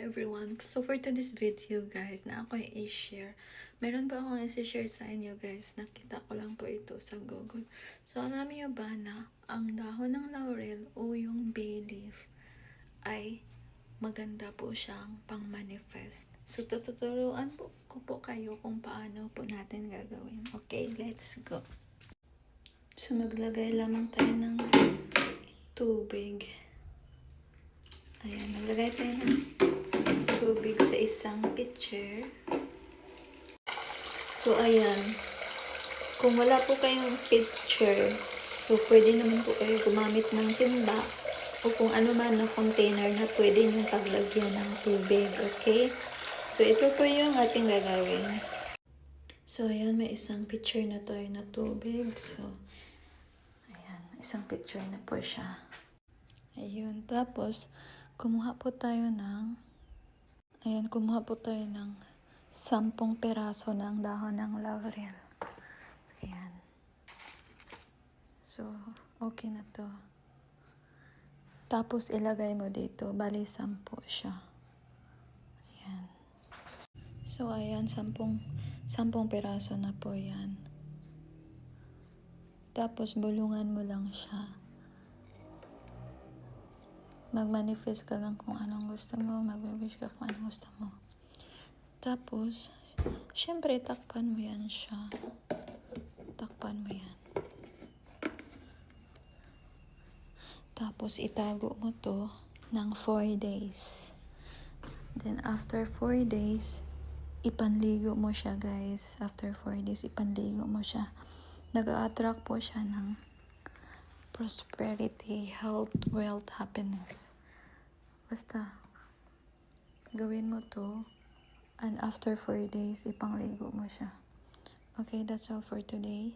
everyone! So for today's video guys na ako i-share, meron pa akong i-share sa inyo guys. Nakita ko lang po ito sa Google. So alam niyo ba na ang dahon ng laurel o yung bay leaf ay maganda po siyang pang-manifest. So tututuruan po ko po kayo kung paano po natin gagawin. Okay, let's go! So maglagay lamang tayo ng tubig. Ayan, maglagay tayo ng tubig sa isang pitcher. So, ayan. Kung wala po kayong pitcher, so pwede naman po kayo gumamit ng timba o kung ano man na container na pwede nyo paglagyan ng tubig. Okay? So, ito po yung ating gagawin. So, ayan, may isang pitcher na tayo na tubig. So, ayan, isang pitcher na po siya. Ayun, tapos, kumuha po tayo ng, ayan, kumuha po tayo ng sampung peraso ng dahon ng laurel. Ayan. So, okay na to. Tapos, ilagay mo dito. Bali, sampu siya. Ayan. So, ayan, sampung, sampung peraso na po yan. Tapos, bulungan mo lang siya mag-manifest ka lang kung anong gusto mo, mag-wish ka kung anong gusto mo. Tapos, syempre, takpan mo yan siya. Takpan mo yan. Tapos, itago mo to ng 4 days. Then, after 4 days, ipanligo mo siya, guys. After 4 days, ipanligo mo siya. Nag-attract po siya ng prosperity, health, wealth, happiness. Basta, gawin mo to and after 4 days, ipangligo mo siya. Okay, that's all for today.